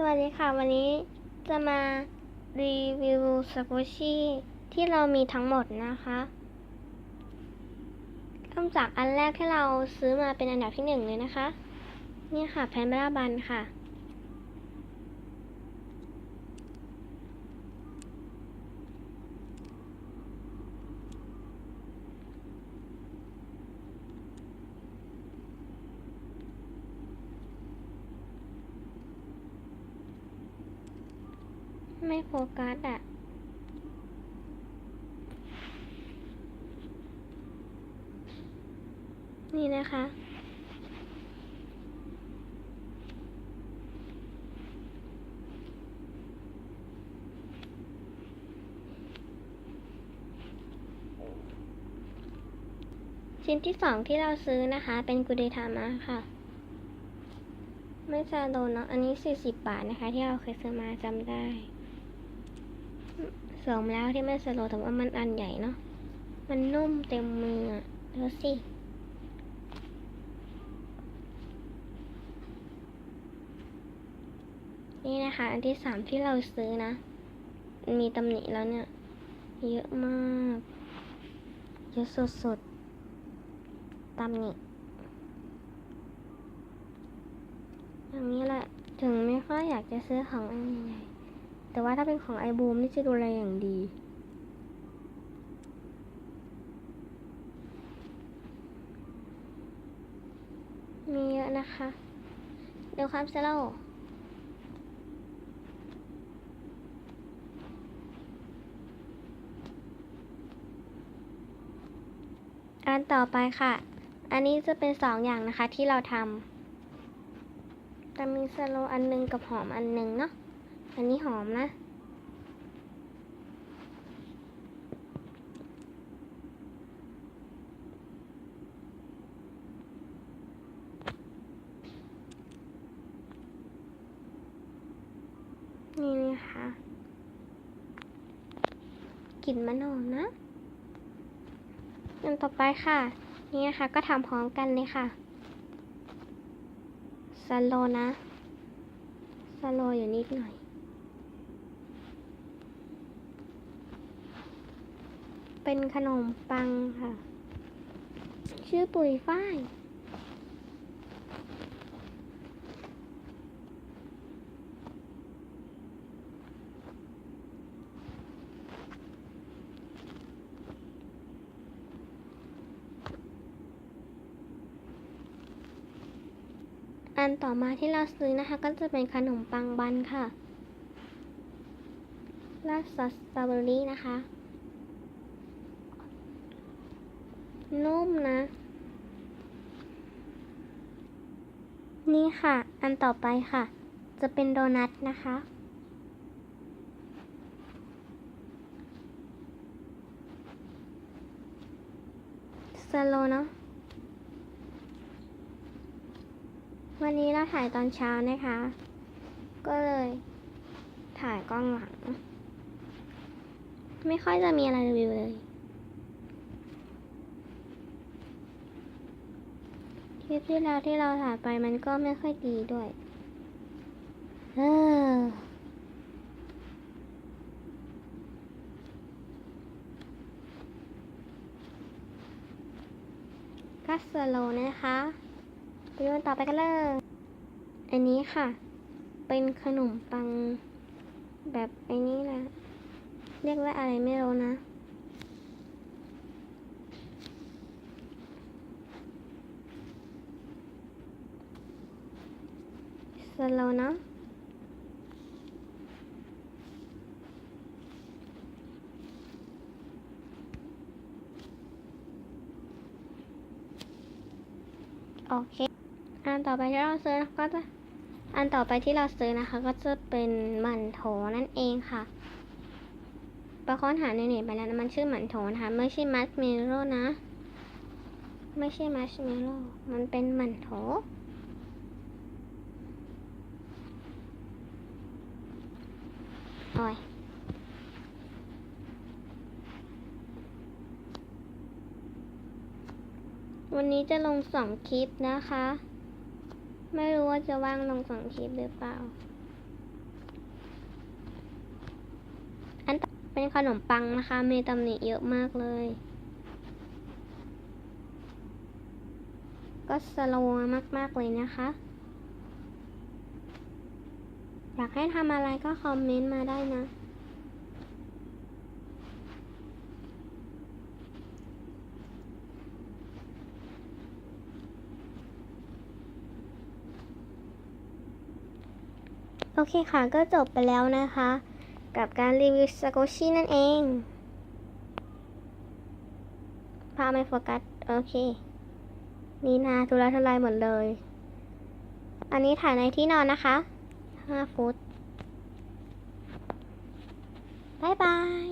สวัสดีค่ะ วันนี้จะมารีวิวสกูชี่ที่เรามีทั้งหมดนะคะเริ่มจากอันแรกที่เราซื้อมาเป็นอันดับที่หนึ่งเลยนะคะ นี่ค่ะแพนบราบันค่ะ ไม่โฟกัสอะ นี่นะคะ ชิ้นที่สองที่เราซื้อนะคะ เป็นกูเดทามะค่ะไม่ซาโดนเนาะ อันนี้ 40 บาทนะคะ ที่เราเคยซื้อมาจำได้ สมแล้วที่ไม่สโลแต่ว่ามันอันใหญ่เนาะ มันนุ่มเต็มมืออะดูสินี่นะคะ อันที่สามที่เราซื้อนะ มีตำหนิแล้วเนี่ย เยอะมาก เยอะสุดๆตำหนิอย่างนี้แหละ ถึงไม่ค่อยอยากจะซื้อของอันใหญ่ แต่ว่าถ้าเป็นของไอบูมนี่จะดูแลอย่างดี มีเยอะนะคะ เดี๋ยวความเซโลอันต่อไปค่ะ อันนี้จะเป็นสองอย่างนะคะที่เราทำจะมีสโลอันหนึงกับหอมอันหนึงเนาะ อันนี้หอมนะ นี่นะคะกลิ่นมันหอมนะอันต่อไปค่ะ นี่นะคะก็ทำพร้อมกันเลยค่ะสโลนะสโลอยู่นิดหน่อย เป็นขนมปังค่ะ ชื่อปุ๋ยฝ้ายอันต่อมาที่เราซื้อนะคะ ก็จะเป็นขนมปังบันค่ะราดซอสสตรอเบอรี่นะคะ นุ่มนะ นี่ค่ะ อันต่อไปค่ะ จะเป็นโดนัทนะคะ สโลเนาะวันนี้เราถ่ายตอนเช้านะคะ ก็เลยถ่ายกล้องหลัง ไม่ค่อยจะมีอะไรรีวิวเลย คลิปที่แล้วที่เราถ่ายไปมันก็ไม่ค่อยดีด้วยเออกัสโลนะคะไปดูกันต่อไปกันเลย อันนี้ค่ะ เป็นขนมปังแบบไอ้นี้แหละ เรียกว่าอะไรไม่รู้นะ สโลนะโอเค อันต่อไปที่เราซื้อก็จะ อันต่อไปที่เราซื้อนะคะ ก็จะเป็นหมันโถนั่นเองค่ะไปค้นหาในเน็ตไปแล้วมันชื่อหมันโถนะคะไม่ใช่มัชเมโลนะ ไม่ใช่มัชเมโลมันเป็นหมันโถ หน่อวันนี้จะลงสองคลิปนะคะ ไม่รู้ว่าจะว่างลงสองคลิปหรือเปล่า อันเป็นขนมปังนะคะ มีตำหนิเยอะมากเลย ก็สโลว์มาก ๆ เลยนะคะ อยากให้ทำอะไรก็คอมเมนต์มาได้นะ โอเคค่ะก็จบไปแล้วนะคะ กับการรีวิวสโกชินั่นเองภาพไม่โฟกัส โอเค นี่นาทุรทุรายหมดเลย อันนี้ถ่ายในที่นอนนะคะ 5ฟุตบายบาย